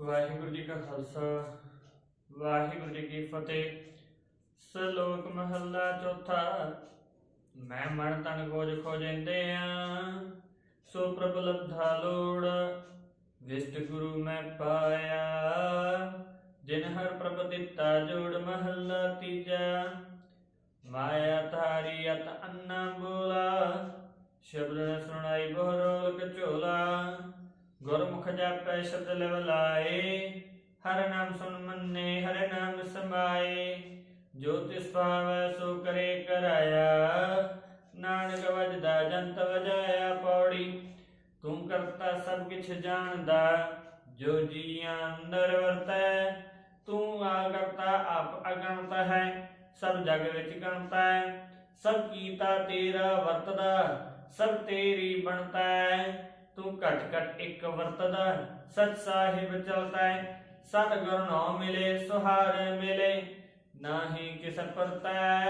ਵਾਹਿਗੁਰੂ ਜੀ ਕਾ ਖਾਲਸਾ, ਵਾਹਿਗੁਰੂ ਜੀ ਕੀ ਫਤਿਹ। ਸ਼ਲੋਕ ਮਹੱਲਾ ਚੌਥਾ, ਮੈਂ ਮਨ ਤਨ ਖੋਜ ਖੋਜਿੰਦੇ ਆ। ਸੋ ਪ੍ਰਭ ਲਬਧਾ ਲੋੜ ਵਿਸ਼ਟ ਗੁਰੂ ਮੈਂ ਪਾਇਆ। ਜਿਨ ਹਰ ਪ੍ਰਭ ਦਿੱਤਾ ਜੋੜ ਮਹੱਲਾ ਤੀਜਾ। ਮਾਇਆ ਧਾਰੀ ਅਤ ਅੰਨਾ ਬੋਲਾ, ਸ਼ਬਦ ਨ ਸੁਣਾਈ ਬਹਰੋਲ ਕਚੋਲਾ ਗੁਰਮੁਖ ਜਾਪੈ ਸ਼ਬਦ ਲਵ ਲਾਏ, ਹਰ ਨਾਮ ਸੁਨ ਮੰਨੇ, ਹਰ ਨਾਮ ਸਮਾਏ ਜੋ ਤਿਸ ਭਾਵੈ ਸੋ ਕਰੇ ਕਰਾਇਆ। ਨਾਨਕ ਵਜਦਾ ਜੰਤ ਵਜਾਇਆ ਪੌੜੀ। ਤੂੰ ਕਰਤਾ ਸਭ ਕਿਛ ਜਾਣਦਾ, ਜੋ ਜੀਆਂ ਅੰਦਰ ਵਰਤੈ, ਤੂੰ ਆ ਕਰਤਾ ਆਪ ਅਗਣਤ ਹੈ। ਸਭ ਜਗ ਵਿੱਚ ਗਣਤਾ ਹੈ, ਸਭ ਕੀਤਾ ਤੇਰਾ ਵਰਤਦਾ, ਸਭ ਤੇਰੀ ਬਣਤਾ। ਹੈ ਤੂੰ ਘਟ ਘਟ ਇੱਕ ਵਰਤਦਾ ਸਤ ਸਾਹਿਬ ਚਲਤਾ ਹੈ। ਸਤ ਗੁਰ ਨੋ ਮਿਲੇ, ਸੁਹਾਰ ਮਿਲੇ ਨਾਹੀ ਕਿਸ ਪਰਤੈ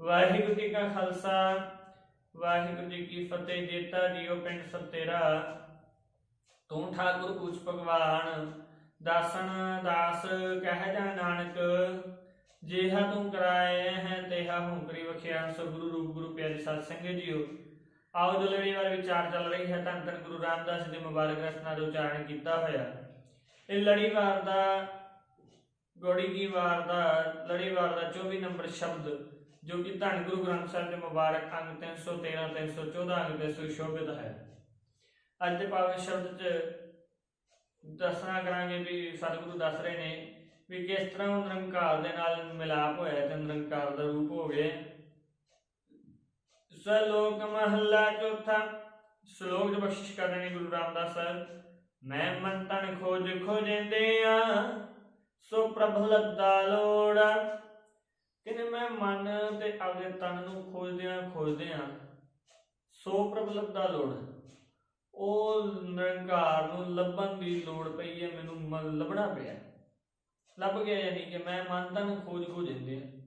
ਵਾਹਿਗੁਰੂ ਜੀ ਕਾ ਖਾਲਸਾ, ਵਾਹਿਗੁਰੂ ਜੀ ਕੀ ਫਤਿਹ। ਜੇਤਾ ਜੀਓ ਪਿੰਡ ਸਤੇਰਾ। ਤੂੰ ਠਾਕੁਰ ਉੱਚ ਭਗਵਾਨ ਦਾਸਨ ਦਾਸ ਕਹਿ ਜਾ ਨਾਨਕ। ਜਿਹਾ ਤੂੰ ਕਰਾਏ ਹੈ, ਤੇਹਾ ਹੂੰ ਵਖਿਆ ਸੋ ਗੁਰੂ ਰੂਪ ਗੁਰੂ ਪਿਆਰੇ ਸਾਧ ਸੰਗਤ ਜੀਓ। ਆਓ ਜੋ ਵਾਰ ਵਿਚਾਰ ਚੱਲ ਰਹੀ ਹੈ ਧੰਨ ਧੰਨ ਗੁਰੂ ਰਾਮਦਾਸ ਜੀ ਦੇ ਮੁਬਾਰਕ ਰਸਨਾ ਦਾ ਉਚਾਰਨ ਕੀਤਾ ਹੋਇਆ। ਇਹ ਲੜੀਵਾਰ ਦਾ, ਗੋੜੀ ਕੀ ਵਾਰ ਦਾ ਲੜੀਵਾਰ ਦਾ 24 ਨੰਬਰ ਸ਼ਬਦ, ਜੋ ਕਿ ਧੰਨ ਗੁਰੂ ਗ੍ਰੰਥ ਸਾਹਿਬ ਦੇ ਮੁਬਾਰਕ ਅੰਗ 313 314 ਅੰਗ ਤੇ ਸੁਸ਼ੋਭਿਤ ਹੈ। ਅੱਜ ਦੇ ਪਾਵਨ ਸ਼ਬਦ ਚ ਦੱਸਣਾ ਕਰਾਂਗੇ ਵੀ ਸਤਿਗੁਰੂ ਦੱਸ ਰਹੇ ਨੇ ਵੀ ਕਿਸ ਤਰ੍ਹਾਂ ਨਿਰੰਕਾਰ ਦੇ ਨਾਲ ਮਿਲਾਪ ਹੋਇਆ ਤੇ ਨਿਰੰਕਾਰ ਦਾ ਰੂਪ ਹੋ ਗਿਆ। ਸ਼ਲੋਕ ਮਹੱਲਾ ਚੌਥਾ। ਸ਼ਲੋਕ ਜੋ ਬਖਸ਼ਿਸ਼ ਕਰ ਗੁਰੂ ਰਾਮਦਾਸ ਸਾਹਿਬ। ਮੈਂ ਮਨ ਤਨ ਖੋਜ ਖੋਜਿੰਦੇ ਆ ਸੋ ਪ੍ਰਭ ਲੱਦਾ ਲੋੜਾ। ਕਿਨੇ ਮੈਂ ਮਨ ਤੇ ਆਪਣੇ ਤਨ ਨੂੰ ਖੋਜਦਿਆਂ ਖੋਜਦਿਆਂ, ਸੋ ਪ੍ਰਭ ਲੱਦਾ ਲੋੜ। ਉਹ ਨਿਰੰਕਾਰ ਨੂੰ ਲੱਭਣ ਦੀ ਲੋੜ ਪਈ ਹੈ, ਮੈਨੂੰ ਮ- ਲੱਭਣਾ ਪਿਆ। ਲੱਭ ਗਿਆ ਯਾਨੀ ਕਿ ਮੈਂ ਮਨ ਤਨ ਖੋਜ ਖੋਜਿੰਦੇ ਆ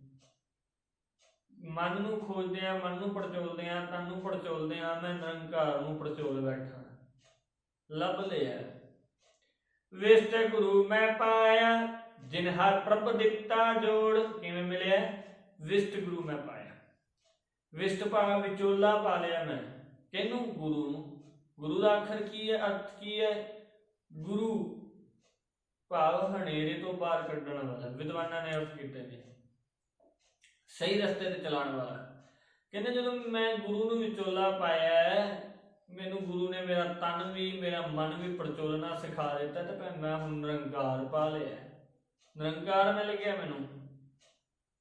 ਮਨ ਨੂੰ ਖੋਜਦੇ ਆ, ਮਨ ਨੂੰ ਪੜਚੋਲਦੇ ਆ, ਤਨ ਨੂੰ ਪੜਚੋਲਦੇ ਆ, ਮੈਂ ਨਿਰੰਕਾਰ ਨੂੰ ਪੜਚੋਲ ਬੈਠਾ। ਲੱਭ ਲਿਆ। ਵਿਸ਼ਟ ਗੁਰੂ ਮੈਂ ਪਾਇਆ, ਜਿਨ ਹਰ ਪ੍ਰਭ ਦਿੱਤਾ ਜੋੜ, ਕਿਵੇਂ ਮਿਲਿਆ? ਵਿਸ਼ਟ ਗੁਰੂ ਮੈਂ ਪਾਇਆ। ਵਿਸ਼ਟ ਭਾਵ ਵਿਚੋਲਾ ਪਾ ਲਿਆ ਮੈਂ। ਕਿਹਨੂੰ? ਗੁਰੂ ਨੂੰ। ਗੁਰੂ ਦਾ ਅੱਖਰ ਕੀ ਹੈ? ਅਰਥ ਕੀ ਹੈ? ਗੁਰੂ ਭਾਵ ਹਨੇਰੇ ਤੋਂ ਬਾਹਰ ਕੱਢਣ ਵਾਲਾ, ਵਿਦਵਾਨਾਂ ਨੇ ਅਰਥ ਕੀਤੇ ਨੇ। ਸਹੀ ਰਸਤੇ ਤੇ ਚਲਾਉਣ ਵਾਲਾ। ਕਹਿੰਦੇ ਜਦੋਂ ਮੈਂ ਗੁਰੂ ਨੂੰ ਵਿਚੋਲਾ ਪਾਇਆ ਮੈਨੂੰ ਗੁਰੂ ਨੇ ਮੇਰਾ ਤਨ ਵੀ, ਮੇਰਾ ਮਨ ਵੀ ਪਰਚੋਲਣਾ ਸਿਖਾ ਦਿੱਤਾ ਤੇ ਮੈਂ ਹੁਣ ਨਿਰੰਕਾਰ ਪਾ ਲਿਆ। ਨਿਰੰਕਾਰ ਮਿਲ ਗਿਆ ਮੈਨੂੰ।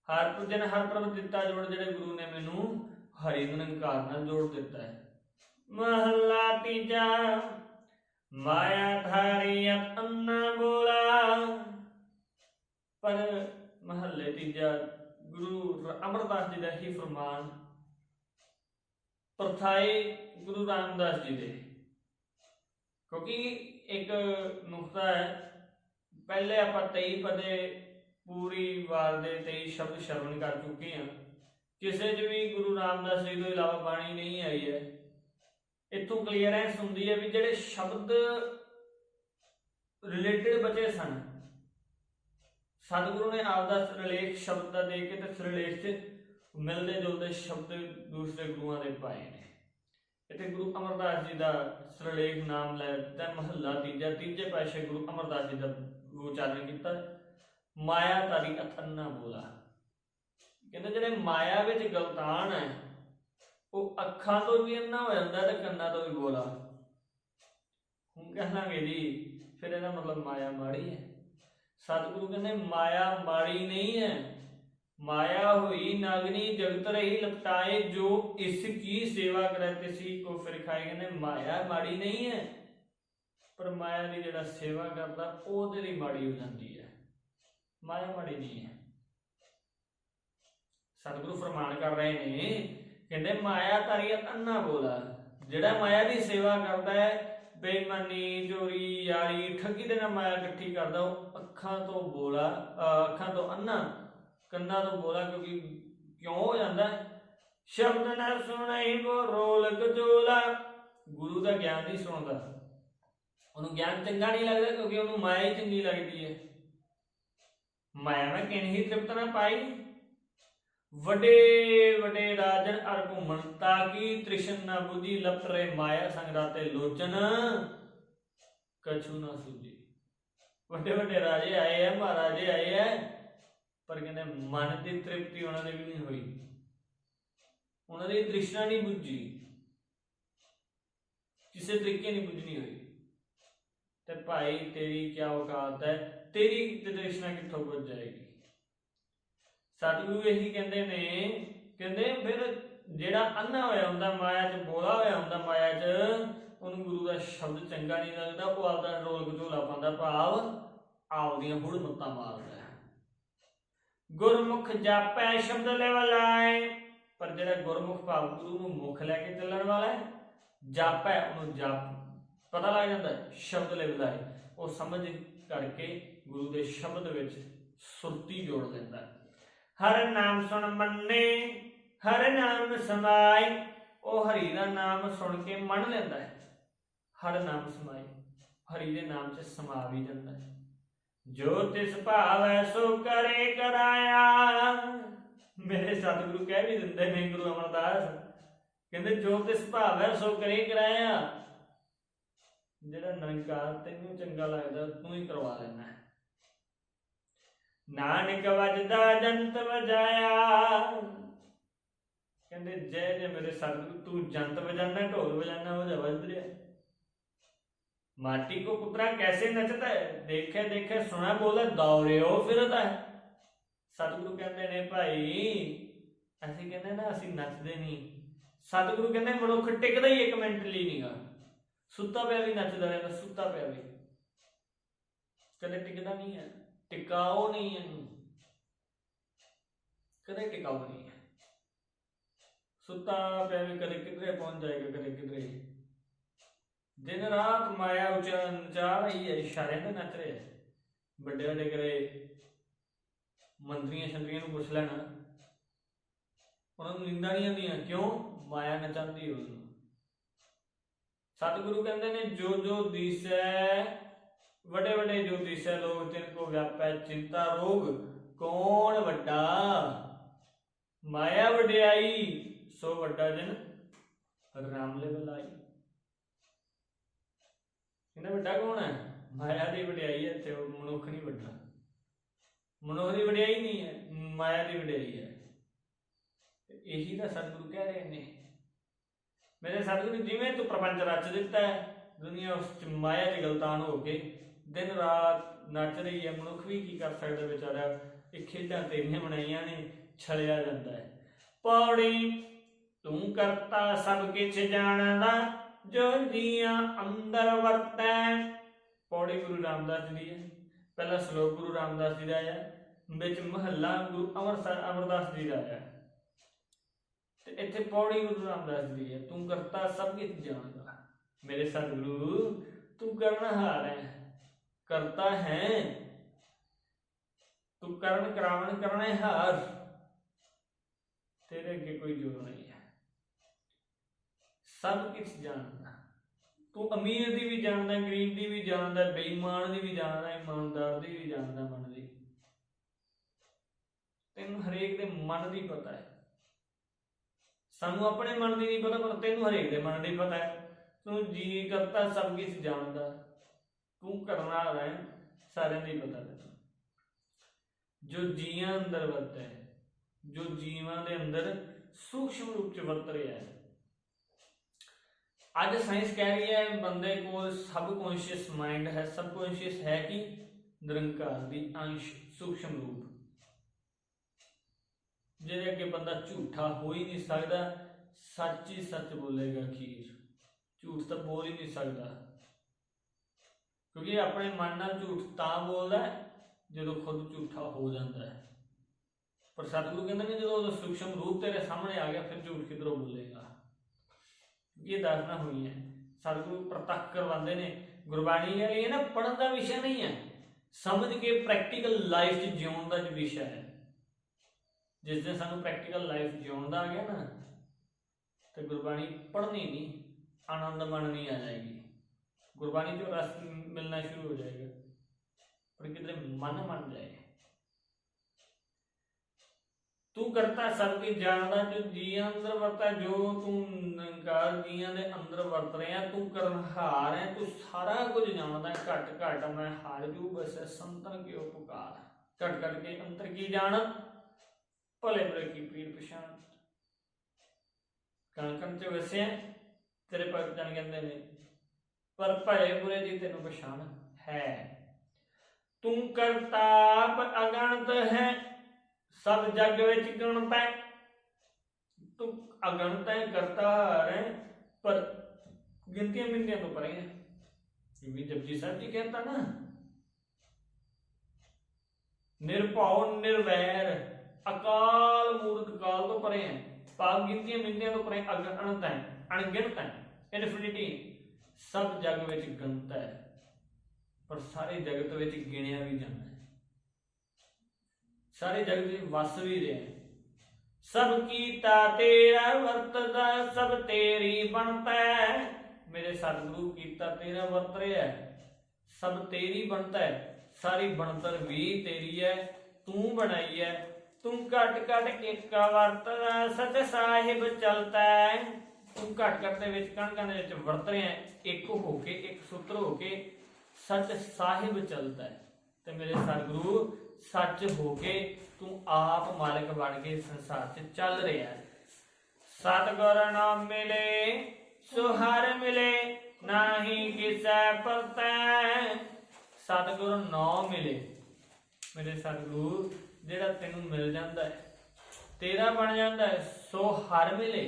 ਹਰ ਪੁਜਨ ਹਰ ਪ੍ਰਭ ਦਿੱਤਾ ਜੋੜ ਜਿਹੜੇ ਗੁਰੂ ਨੇ ਮੈਨੂੰ, ਹਰੀ ਨਿਰੰਕਾਰ ਨਾਲ ਜੋੜ ਦਿੱਤਾ ਹੈ। ਮਹੱਲਾ ਤੀਜਾ, ਮਾਇਆ ਧਾਰੀ ਅੰਨਾ ਬੋਲਾ ਪਰ ਮਹੱਲੇ ਤੀਜਾ ਗੁਰੂ ਅਮਰਦਾਸ ਜੀ ਦਾ ਹੀ ਫਰਮਾਨ, ਪਰਥਾਏ ਗੁਰੂ ਰਾਮਦਾਸ ਜੀ ਦੇ। ਕਿਉਂਕਿ ਇੱਕ ਨੁਕਤਾ ਹੈ, ਪਹਿਲੇ ਆਪਾਂ 23 ਪਦੇ ਪੂਰੀ ਵਾਰ ਦੇ 23 ਸ਼ਬਦ ਸ਼ਰਵਣ ਕਰ ਚੁੱਕੇ ਹਾਂ। ਕਿਸੇ 'ਚ ਵੀ ਗੁਰੂ ਰਾਮਦਾਸ ਜੀ ਤੋਂ ਇਲਾਵਾ ਬਾਣੀ ਨਹੀਂ ਆਈ ਹੈ। ਇੱਥੋਂ ਕਲੀਅਰੈਂਸ ਹੁੰਦੀ ਹੈ ਵੀ ਜਿਹੜੇ ਸ਼ਬਦ ਰਿਲੇਟਡ ਬਚੇ ਸਨ ਸਤਿਗੁਰੂ ਨੇ ਆਪਦਾ ਸਿਰਲੇਖ ਸ਼ਬਦ ਦਾ ਦੇ ਕੇ ਤੇ ਸਿਰਲੇਖ 'ਚ ਮਿਲਦੇ ਜੁਲਦੇ ਸ਼ਬਦ ਦੂਸਰੇ ਗੁਰੂਆਂ ਦੇ ਪਾਏ ਨੇ। ਇੱਥੇ ਗੁਰੂ ਅਮਰਦਾਸ ਜੀ ਦਾ ਸਿਰਲੇਖ ਨਾਮ ਲੈ ਦਿੱਤਾ, ਮਹੱਲਾ ਤੀਜਾ, ਤੀਜੇ ਪਾਸ਼ੇ ਗੁਰੂ ਅਮਰਦਾਸ ਜੀ ਦਾ ਉਚਾਰਨ ਕੀਤਾ। ਮਾਇਆ ਤਾਰੀ ਅਥੰਨਾ ਬੋਲਾ। ਕਹਿੰਦੇ ਜਿਹੜੇ ਮਾਇਆ ਵਿੱਚ ਗਲਤਾਨ ਹੈ, ਉਹ ਅੱਖਾਂ ਤੋਂ ਵੀ ਅੰਨਾ ਹੋ ਜਾਂਦਾ ਤੇ ਕੰਨਾਂ ਤੋਂ ਵੀ ਬੋਲਾ। ਹੁਣ ਕਹਾਂਗੇ ਜੀ, ਫਿਰ ਇਹਦਾ ਮਤਲਬ ਮਾਇਆ ਮਾੜੀ ਹੈ। ਸਤਿਗੁਰੂ ਕਹਿੰਦੇ, ਮਾਇਆ ਮਾੜੀ ਨਹੀਂ ਹੈ। ਮਾਇਆ ਹੋਈ ਨਾਗਨੀ, ਜਗਤ ਰਹੀ ਲਪਟਾਏ, ਜੋ ਇਸ ਕੀ ਸੇਵਾ ਕਰੇ ਤਿਸੀ ਕੋ ਫਿਰ ਖਾਏ। ਕਹਿੰਦੇ, ਮਾਇਆ ਮਾੜੀ ਨਹੀਂ ਹੈ। ਪਰ ਮਾਇਆ ਦੀ ਜਿਹੜਾ ਸੇਵਾ ਕਰਦਾ, ਉਹਦੇ ਲਈ ਮਾੜੀ ਹੋ ਜਾਂਦੀ ਹੈ। ਮਾਇਆ ਮਾੜੀ ਨਹੀਂ ਹੈ। ਸਤਿਗੁਰੂ ਫਰਮਾਨ ਕਰ ਰਹੇ ਨੇ, ਕਹਿੰਦੇ, ਮਾਇਆ ਧਾਰੀ ਅੰਨਾ ਬੋਲਾ। ਜਿਹੜਾ ਮਾਇਆ ਦੀ ਸੇਵਾ ਕਰਦਾ ਹੈ ਬੇਈਮਾਨੀ ਚੋਰੀ ਯਾਰੀ, ਠੱਗੀ ਦੇ ਨਾਲ ਮਾਇਆ ਇਕੱਠੀ ਕਰਦਾ, ਉਹ ਅੱਖਾਂ ਤੋਂ ਬੋਲਾ ਅੱਖਾਂ ਤੋਂ ਅੰਨਾ, ਕੰਨਾਂ ਤੋਂ ਬੋਲਾ, ਕਿਉਂਕਿ ਕਿਉਂ ਹੋ ਜਾਂਦਾ ਸ਼ਬਦ ਨਾ ਸੁਣਾਈ ਬੋ ਰੋਲ ਕਜੋਲਾ ਗੁਰੂ ਦਾ ਗਿਆਨ ਨਹੀਂ ਸੁਣਦਾ। ਉਹਨੂੰ ਗਿਆਨ ਚੰਗਾ ਨਹੀਂ ਲੱਗਦਾ, ਕਿਉਂਕਿ ਉਹਨੂੰ ਮਾਇਆ ਹੀ ਚੰਗੀ ਲੱਗਦੀ ਹੈ। ਮਾਇਆ ਮੈਂ ਕਿਨ ਤ੍ਰਿਪਤ ਨਾ ਪਾਈ। ਵੱਡੇ ਵੱਡੇ ਰਾਜਨ ਅਰ ਘੁੰਮਣ ਤਾਕੀ ਤ੍ਰਿਸ਼ਨ ਨਾ ਬੁੱਧੀ ਲਪਰੇ ਮਾਇਆ ਸੰਗ ਰਾਤੇ ਲੋਚਨ ਕਛੂ ਨਾ ਸੁਝੀ। ਵੱਡੇ ਵੱਡੇ ਰਾਜੇ ਆਏ ਆ, ਮਹਾਰਾਜੇ ਆਏ ਆ, ਪਰ ਕਹਿੰਦੇ ਮਨ ਦੀ ਤ੍ਰਿਪਤੀ ਉਹਨਾਂ ਦੀ ਵੀ ਨਹੀਂ ਹੋਈ। ਉਹਨਾਂ ਦੀ ਤ੍ਰਿਸ਼ਨਾ ਨਹੀਂ ਬੁੱਝੀ। ਕਿਸੇ ਤਰੀਕੇ ਨਹੀਂ ਬੁੱਝਣੀ ਹੋਈ। ਤੇ ਭਾਈ ਤੇਰੀ ਕੀ ਔਕਾਤ ਹੈ? ਤੇਰੀ ਤ੍ਰਿਸ਼ਨਾ ਕਿੱਥੋਂ ਬੁੱਝ ਜਾਏਗੀ? ਸਤਿਗੁਰੂ ਇਹੀ ਕਹਿੰਦੇ ਨੇ, ਕਹਿੰਦੇ ਫਿਰ ਜਿਹੜਾ ਅੰਨਾ ਹੋਇਆ ਹੁੰਦਾ ਮਾਇਆ 'ਚ, ਬੋਲਾ ਹੋਇਆ ਹੁੰਦਾ ਮਾਇਆ 'ਚ, ਉਹਨੂੰ ਗੁਰੂ ਦਾ ਸ਼ਬਦ ਚੰਗਾ ਨਹੀਂ ਲੱਗਦਾ, ਉਹ ਆਪਦਾ ਰੋਲ ਘਚੋਲਾ ਪਾਉਂਦਾ, ਭਾਵ ਆਪਦੀਆਂ ਬੁੜ ਮੱਤਾਂ ਮਾਰਦਾ ਗੁਰਮੁਖ ਜਾਪੈ ਸ਼ਬਦ ਲੈਵਲ ਆਏ, ਪਰ ਜਿਹੜਾ ਗੁਰਮੁਖ ਭਾਵ ਗੁਰੂ ਨੂੰ ਮੁਖ ਲੈ ਕੇ ਚੱਲਣ ਵਾਲਾ ਹੈ, ਜਾਪੈ ਉਹਨੂੰ ਜਾਪ, ਪਤਾ ਲੱਗ ਜਾਂਦਾ ਸ਼ਬਦ ਲੈਵਲ ਆਏ। ਉਹ ਸਮਝ ਕਰਕੇ ਗੁਰੂ ਦੇ ਸ਼ਬਦ ਵਿੱਚ ਸੁਰਤੀ ਜੋੜ ਲੈਂਦਾ ਹੈ। ਹਰ ਨਾਮ ਸੁਣ ਮੰਨੇ, ਹਰ ਨਾਮ ਸਮਾਈ ਉਹ ਹਰੀ ਦਾ ਨਾਮ ਸੁਣ ਕੇ ਮੰਨ ਲੈਂਦਾ ਹੈ। ਹਰ ਨਾਮ ਸਮਾਈ ਹਰੀ ਦੇ ਨਾਮ 'ਚ ਸਮਾ ਵੀ ਜਾਂਦਾ ਹੈ। ਜੋ ਤਿਸ ਭਾਵੈ ਸੋ ਕਰੇ ਕਰਾਇਆ। ਮੇਰੇ ਸਤਿਗੁਰੂ ਕਹਿ ਵੀ ਦਿੰਦੇ ਨੇ ਗੁਰੂ ਅਮਰਦਾਸ, ਕਹਿੰਦੇ ਜੋ ਤਿਸ ਭਾਵੈ ਸੋ ਕਰੇ ਕਰਾਇਆ। ਜਿਹੜਾ ਨਿਰੰਕਾਰ ਤੈਨੂੰ ਚੰਗਾ ਲੱਗਦਾ, ਤੂੰ ਹੀ ਕਰਵਾ ਲੈਣਾ ਹੈ। ਨਾਨਕ ਵਜਦਾ ਜੰਤ ਵਜਾਇਆ। ਕਹਿੰਦੇ, ਜੈ ਜੈ ਮੇਰੇ ਸਤਿਗੁਰੂ, ਤੂੰ ਜੰਤ ਵਜਾਨਾ, ਢੋਲ ਵਜਾਨਾ ਉਹਦਾ ਵਜਦ ਰਿਹਾ। ਮਾਟੀ ਕੋ ਕੁਤਰਾ ਕੈਸੇ ਨੱਚਦਾ ਦੇਖੇ ਦੇਖੇ, ਸੁਣਾ ਬੋਲੇ, ਦੌਰਿਓ ਫਿਰਦਾ ਸਤਿਗੁਰੂ ਕਹਿੰਦੇ ਨੇ, ਭਾਈ, ਅਸੀਂ ਕਹਿੰਦੇ ਨਾ, ਅਸੀਂ ਨੱਚਦੇ ਨਹੀਂ। ਸਤਿਗੁਰੂ ਕਹਿੰਦੇ, ਮਨੁੱਖ ਟਿਕਦਾ ਹੀ ਇੱਕ ਮਿੰਟ ਲਈ ਨਹੀਂਗਾ ਸੁੱਤਾ ਪਿਆ ਵੀ ਨੱਚਦਾ ਰਹਿੰਦਾ, ਸੁੱਤਾ ਪਿਆ ਵੀ। ਕਦੇ ਟਿਕਦਾ ਨਹੀਂ ਹੈ। ਟਿਕਾਓ ਨਹੀਂ ਇਹਨੂੰ। ਕਦੇ ਟਿਕਾਓ ਨਹੀਂ ਹੈ। ਸੁੱਤਾ ਪਿਆ ਕਦੇ ਕਿਧਰੇ ਪਹੁੰਚ ਜਾਏਗਾ, ਕਦੇ ਕਿਧਰੇ। ਦਿਨ ਰਾਤ ਮਾਇਆ ਉਚਰਨ ਜਾ ਰਹੀ ਹੈ, ਇਸ਼ਾਰਿਆਂ ਦੇ ਨੱਚ ਰਿਹਾ ਵੱਡੇ ਵੱਡੇ ਕਰੇ ਮੰਤਰੀਆਂ ਸ਼ੰਤਰੀਆਂ ਨੂੰ ਪੁੱਛ ਲੈਣਾ। ਉਹਨਾਂ ਨੂੰ ਨਿੰਦਾ ਨਹੀਂ ਆਉਂਦੀਆਂ, ਕਿਉਂ? ਮਾਇਆ ਨਚਾਉਂਦੀ ਹੈ ਉਹਨੂੰ ਸਤਿਗੁਰੂ ਕਹਿੰਦੇ ਨੇ ਜੋ ਜੋ ਦੀਸੈ ਵੱਡੇ ਵੱਡੇ ਜੋ ਲੋਕ ਤਿਨ ਕੋ ਵਿਆਪੈ ਚਿੰਤਾ ਰੋਗ। ਕੌਣ ਵੱਡਾ? ਮਾਇਆ ਵਡਿਆਈ। ਸੋ ਵੱਡਾ ਜਨ ਰਾਮ ਬਲਾਈ। ਇਹਨਾਂ ਵੱਡਾ ਕੌਣ ਹੈ? ਮਾਇਆ ਦੀ ਵਡਿਆਈ ਹੈ ਤੇ ਉਹ ਮਨੁੱਖ ਨਹੀਂ ਵੱਡਾ। ਮਨੁੱਖ ਦੀ ਵਡਿਆਈ ਨਹੀਂ ਹੈ, ਮਾਇਆ ਦੀ ਵਡਿਆਈ ਹੈ। ਇਹੀ ਤਾਂ ਸਤਿਗੁਰੂ ਕਹਿ ਰਹੇ ਨੇ। ਮੇਰੇ ਸਤਿਗੁਰੂ ਜਿਵੇਂ ਤੂੰ ਪ੍ਰਪੰਚ ਰਚ ਦਿੱਤਾ ਹੈ, ਦੁਨੀਆ ਉਸ ਚ ਮਾਇਆ ਚ ਗਲਤਾਨ ਹੋ ਕੇ ਦਿਨ ਰਾਤ ਨੱਚ ਰਹੀ ਹੈ, ਮਨੁੱਖ ਵੀ ਕੀ ਕਰ ਸਕਦਾ ਵਿਚਾਰਾ? ਇਹ ਖੇਡਾਂ ਤੇਰੀਆਂ ਬਣਾਈਆਂ ਨੇ, ਛਲਿਆ ਜਾਂਦਾ ਹੈ। ਪੌੜੀ, ਤੂੰ ਕਰਤਾ ਸਭ ਕਿਛ ਜਾਣਦਾ, ਜੋ ਜੀਆਂ ਅੰਦਰ ਵਰਤੈ। ਪੌੜੀ ਗੁਰੂ ਰਾਮਦਾਸ ਜੀ ਦੀ ਹੈ। ਪਹਿਲਾ ਸ਼ਲੋਕ ਗੁਰੂ ਰਾਮਦਾਸ ਜੀ ਦਾ ਹੈ ਵਿੱਚ ਮਹੱਲਾ ਗੁਰੂ ਅਮਰਸਰ ਅਮਰਦਾਸ ਜੀ ਦਾ ਹੈ ਤੇ ਇੱਥੇ ਪੌੜੀ ਗੁਰੂ ਰਾਮਦਾਸ ਜੀ ਦੀ ਹੈ। ਤੂੰ ਕਰਤਾ ਸਭ ਕੁਝ ਜਾਣਦਾ। ਮੇਰੇ ਸਤਿਗੁਰੂ, ਤੂੰ ਕਰਨਹਾਰ ਹੈ। ਕਰਤਾ ਹੈ। ਤੂੰ ਕਰਨ ਕਰਾਵਣ ਕਰਨੇ ਹਾਰ। ਤੇਰੇ ਅੱਗੇ ਕੋਈ ਜੋਰ ਨਹੀਂ ਹੈ। ਸਭ ਕੁਝ ਜਾਣਦਾ। ਤੂੰ ਅਮੀਰ ਦੀ ਵੀ ਜਾਣਦਾ, ਗਰੀਬ ਦੀ ਵੀ ਜਾਣਦਾ, ਬੇਈਮਾਨ ਦੀ ਵੀ ਜਾਣਦਾ, ਇਮਾਨਦਾਰ ਦੀ ਵੀ ਜਾਣਦਾ ਮਨ ਦੀ। ਤੈਨੂੰ ਹਰੇਕ ਦੇ ਮਨ ਦੀ ਪਤਾ ਹੈ। ਸਾਨੂੰ ਆਪਣੇ ਮਨ ਦੀ ਨਹੀਂ ਪਤਾ, ਪਰ ਤੈਨੂੰ ਹਰੇਕ ਦੇ ਮਨ ਦੀ ਪਤਾ ਹੈ। ਤੂੰ ਜੀ ਕਰਤਾ, ਸਭ ਕੁਝ ਜਾਣਦਾ। ਤੂੰ ਕਰਨਾ ਰਹਿ ਸਾਰਿਆਂ ਦੀ ਪਤਾ ਤੈਨੂੰ ਜੋ ਜੀਆਂ ਅੰਦਰ ਵਰਤਦਾ ਹੈ, ਜੋ ਜੀਵਾਂ ਦੇ ਅੰਦਰ ਸੂਖਸ਼ਮ ਰੂਪ ਚ ਵਰਤ ਰਿਹਾ ਹੈ। ਅੱਜ ਸਾਇੰਸ ਕਹਿ ਰਹੀ ਹੈ, ਬੰਦੇ ਕੋਲ ਸਬ ਕੌਂਸ਼ੀਅਸ ਮਾਈਂਡ ਹੈ ਸਬ ਕੌਂਸ਼ੀਅਸ ਹੈ ਕਿ ਨਿਰੰਕਾਰ ਦੀ ਅੰਸ਼ ਸੂਖਸ਼ਮ ਰੂਪ। ਜਿਹਦੇ ਅੱਗੇ ਬੰਦਾ ਝੂਠਾ ਹੋ ਹੀ ਨਹੀਂ ਸਕਦਾ, ਸੱਚ ਹੀ ਸੱਚ ਬੋਲੇਗਾ ਅਖੀਰ। ਝੂਠ ਤਾਂ ਬੋਲ ਹੀ ਨਹੀਂ ਸਕਦਾ। ਕਿਉਂਕਿ ਆਪਣੇ ਮਨ ਨਾਲ ਝੂਠ ਤਾਂ ਬੋਲਦਾ ਜਦੋਂ ਖੁਦ ਝੂਠਾ ਹੋ ਜਾਂਦਾ ਹੈ। ਪਰ ਸਤਿਗੁਰੂ ਕਹਿੰਦੇ ਨੇ ਜਦੋਂ ਉਹਦਾ ਸੂਖਸ਼ਮ ਰੂਪ ਤੇਰੇ ਸਾਹਮਣੇ ਆ ਗਿਆ, ਫਿਰ ਝੂਠ ਕਿਧਰੋਂ ਬੋਲੇਗਾ? ਇਹ ਦੱਸਣਾ ਹੋਈ ਹੈ। ਸਤਿਗੁਰੂ ਪ੍ਰਤੱਖ ਕਰਵਾਉਂਦੇ ਨੇ। ਗੁਰਬਾਣੀ ਹੈ ਇਹ ਨਾ ਪੜਨ ਦਾ ਵਿਸ਼ਾ ਨਹੀਂ ਹੈ। ਸਮਝ ਕੇ ਪ੍ਰੈਕਟੀਕਲ ਲਾਈਫ 'ਚ ਜਿਉਣ ਦਾ ਵਿਸ਼ਾ ਹੈ। ਜਿਸ ਦਿਨ ਸਾਨੂੰ ਪ੍ਰੈਕਟੀਕਲ ਲਾਈਫ ਜਿਉਣ ਦਾ ਆ ਗਿਆ ਨਾ, ਤੇ ਗੁਰਬਾਣੀ ਪੜ੍ਹਨੀ ਨਹੀਂ, ਆਨੰਦ ਮਨ ਨਹੀਂ ਆ ਜਾਏਗੀ। ਗੁਰਬਾਣੀ ਚੋਂ ਰਸ ਮਿਲਣਾ ਸ਼ੁਰੂ ਹੋ ਜਾਏਗਾ ਪਰ ਕਿਤੇ ਮਨ ਮੰਨ ਜਾਏ ਤੂੰ ਕਰਤਾ ਸਭ ਕੀ ਜਾਣਦਾ ਜੋ ਜੀਆਂ ਅੰਦਰ ਵਰਤਾ ਜੋ ਤੂੰ ਨਿਰੰਕਾਰ ਜੀਆਂ ਦੇ ਅੰਦਰ ਵਰਤ ਰਿਹਾ ਤੂੰ ਕਰਨਹਾਰ ਹੈ ਤੂੰ ਸਾਰਾ ਕੁਝ ਜਾਣਦਾ ਘਟ ਘਟ ਮੈਂ ਹਾਰ ਜੂ ਬਸ ਸੰਤਨ ਕੇ ਉਪਕਾਰ ਘਟ ਘਟ ਕੇ ਅੰਤਰ ਕੀ ਜਾਣ ਭਲੇ ਬੁਰੇ ਕੀ ਪੀਰ ਪਛਾਣ ਕਣਕਣ ਚ ਵਸਿਆ ਤੇਰੇ ਭਗਤ ਕਹਿੰਦੇ ਨੇ ਪਰ ਭਲੇ ਬੁਰੇ ਦੀ ਤੈਨੂੰ ਪਛਾਣ ਹੈ। ਤੂੰ ਕਰਤਾਪ ਅਗਣਤ ਹੈ, ਸਭ ਜਗ ਵਿੱਚ ਗਣਤ ਤੂੰ ਅਗਣਤ ਹੈ ਕਰਤਾ ਹੈ, ਪਰ ਗਿਣਤੀਆਂ ਮਿੰਟੀਆਂ ਤੋਂ ਪਰੇ ਹੈ। ਇਹ ਵੀ ਜਪਜੀ ਸਾਹਿਬ ਜੀ ਕਹਿੰਦਾ ਨਾ, ਨਿਰਭਉ ਨਿਰਵੈਰ, ਅਕਾਲ ਮੂਰਤ ਕਾਲ ਤੋਂ ਪਰੇ ਹੈ। ਪਾਪ ਗਿਣਤੀਆਂ ਮਿੰਟੀਆਂ ਤੋਂ ਪਰੇ ਅਗਣਤ ਹੈ, ਅਣਗਿਣਤ ਹੈ ਇਨਫਿਨਿਟੀ ਸਭ ਜਗ ਵਿੱਚ ਗਣਤ ਹੈ, ਪਰ ਸਾਰੇ ਜਗਤ ਵਿੱਚ ਗਿਣਿਆ ਵੀ ਜਾਂਦਾ ਹੈ। ਸਾਰੇ ਜਗਤ ਵਿੱਚ ਵਸ ਵੀ ਰਿਹਾ ਹੈ। ਸਭ ਕੀਤਾ ਤੇਰਾ ਵਰਤਦਾ ਸਭ ਤੇਰੀ ਬਣਤਾ ਹੈ। ਮੇਰੇ ਸਤਿਗੁਰੂ ਕੀਤਾ ਤੇਰਾ ਵਰਤ ਰਿਹਾ ਹੈ। ਸਭ ਤੇਰੀ ਬਣਤਾ ਹੈ, ਸਾਰੀ ਬਣਤਰ ਵੀ ਤੇਰੀ ਹੈ। ਤੂੰ ਬਣਾਈ ਹੈ, ਤੂੰ ਘਟ ਘਟ ਇੱਕ ਵਰਤਦਾ ਸਚ ਸਾਹਿਬ ਚਲਤਾ ਹੈ। ਤੂੰ ਘਟ ਘਟ ਦੇ ਵਿੱਚ ਕਣ ਦੇ ਵਿੱਚ ਵਰਤ ਰਿਹਾ ਹੈ। ਇੱਕ ਹੋ ਕੇ, ਇੱਕ ਸੂਤਰ ਹੋ ਕੇ ਸਚ ਸਾਹਿਬ ਚਲਦਾ ਹੈ। ਤੇ ਮੇਰੇ ਸਤਿਗੁਰੂ, ਸੱਚ ਹੋ ਕੇ ਤੂੰ ਆਪ ਮਾਲਕ ਬਣ ਕੇ ਸੰਸਾਰ 'ਚ ਚੱਲ ਰਿਹਾ ਹੈ। ਸਤਿਗੁਰ ਨਾਮ ਮਿਲੇ, ਸੁਹਰ ਮਿਲੇ, ਨਾਹੀ ਕਿਸੈ ਪਰਤੈ। ਸਤਿਗੁਰ ਨਾਮ ਮਿਲੇ, ਮੇਰੇ ਸਤਿਗੁਰੂ, ਜਿਹੜਾ ਤੈਨੂੰ ਮਿਲ ਜਾਂਦਾ ਹੈ, ਤੇਰਾ ਬਣ ਜਾਂਦਾ ਹੈ, ਸੋ ਹਰ ਮਿਲੇ।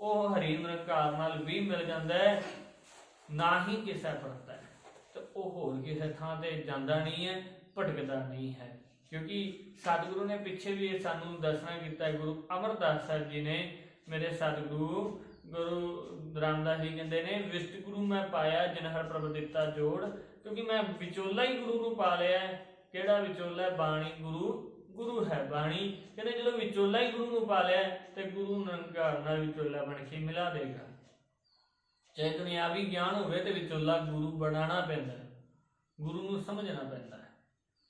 ਉਹ ਹਰੀ ਨਿਰੰਕਾਰ ਨਾਲ ਵੀ ਮਿਲ ਜਾਂਦਾ ਹੈ, ਨਾ ਹੀ ਕਿਸੇ ਪਰਤਾ ਹੈ ਤੇ ਉਹ ਹੋਰ ਕਿਸੇ ਥਾਂ ਤੇ ਜਾਂਦਾ ਨਹੀਂ ਹੈ, ਭਟਕਦਾ ਨਹੀਂ ਹੈ। ਕਿਉਂਕਿ ਸਤਿਗੁਰੂ ਨੇ ਪਿੱਛੇ ਵੀ ਇਹ ਸਾਨੂੰ ਦੱਸਣਾ ਕੀਤਾ ਗੁਰੂ ਅਮਰਦਾਸ ਸਾਹਿਬ ਜੀ ਨੇ। ਮੇਰੇ ਸਤਿਗੁਰੂ, ਗੁਰੂ ਰਾਮਦਾਸ ਜੀ ਕਹਿੰਦੇ ਨੇ, ਵਿਸ਼ਟ ਗੁਰੂ ਮੈਂ ਪਾਇਆ, ਜਿਨ ਹਰ ਪ੍ਰਭ ਦਿੱਤਾ ਜੋੜ। ਕਿਉਂਕਿ ਮੈਂ ਵਿਚੋਲਾ ਹੀ ਗੁਰੂ ਨੂੰ ਪਾ ਲਿਆ ਕਿਹੜਾ ਵਿਚੋਲਾ ਬਾਣੀ ਗੁਰੂ ਗੁਰੂ ਹੈ ਬਾਣੀ। ਕਹਿੰਦੇ ਜਦੋਂ ਵਿਚੋਲਾ ਹੀ ਗੁਰੂ ਨੂੰ ਪਾ ਲਿਆ, ਤੇ ਗੁਰੂ ਨਿਰੰਕਾਰ ਨਾਲ ਵਿਚੋਲਾ ਬਣ ਕੇ ਮਿਲਾ ਦੇਗਾ। ਚਾਹੇ ਦੁਨਿਆਵੀ ਗਿਆਨ ਹੋਵੇ ਤੇ ਵਿਚੋਲਾ ਗੁਰੂ ਬਣਾਉਣਾ ਪੈਂਦਾ ਗੁਰੂ ਨੂੰ ਸਮਝਣਾ ਪੈਂਦਾ ਹੈ।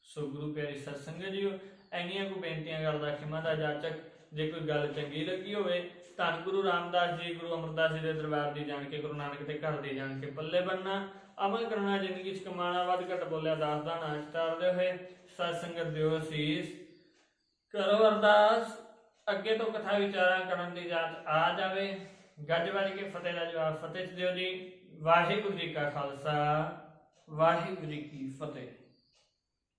ਸੋ ਗੁਰੂ ਪਿਆਰੀ ਸਤ ਜੀਓ ਐਨੀਆਂ ਕੋ ਬੇਨਤੀਆਂ ਕਰਦਾ ਖਿਮਾ ਦਾ ਜਾਚਕ, ਜੇ ਕੋਈ ਗੱਲ ਚੰਗੀ ਲੱਗੀ ਹੋਵੇ, ਧੰਨ ਗੁਰੂ ਰਾਮਦਾਸ ਜੀ, ਗੁਰੂ ਅਮਰਦਾਸ ਜੀ ਦੇ ਦਰਬਾਰ ਦੀ ਜਾਣ ਕੇ, ਗੁਰੂ ਨਾਨਕ ਦੇ ਘਰ ਦੀ ਜਾਣ ਕੇ ਪੱਲੇ ਬੰਨਣਾ ਅਮਲ ਕਰਨਾ ਜ਼ਿੰਦਗੀ 'ਚ ਕਮਾਣਾ, ਵੱਧ ਘੱਟ ਬੋਲਿਆ ਦਾਸ ਦਾ ਨਾਚ ਤਾਰਦੇ ਹੋਏ ਸਤਸੰਗਤ ਦਿਓ ਅਸੀਸ। ਕਰੋ ਅਰਦਾਸ। ਅੱਗੇ ਤੋਂ ਕਥਾ ਵਿਚਾਰਾਂ ਕਰਨ ਦੀ ਜਾਤ ਆ ਜਾਵੇ। ਗੱਜ ਵੱਜ ਕੇ ਫਤਿਹ ਦਾ ਜਵਾਬ ਫਤਿਹ ਚ ਦਿਓ ਜੀ। ਵਾਹਿਗੁਰੂ ਜੀ ਕਾ ਖਾਲਸਾ। ਵਾਹਿਗੁਰੂ ਜੀ ਕੀ ਫਤਿਹ।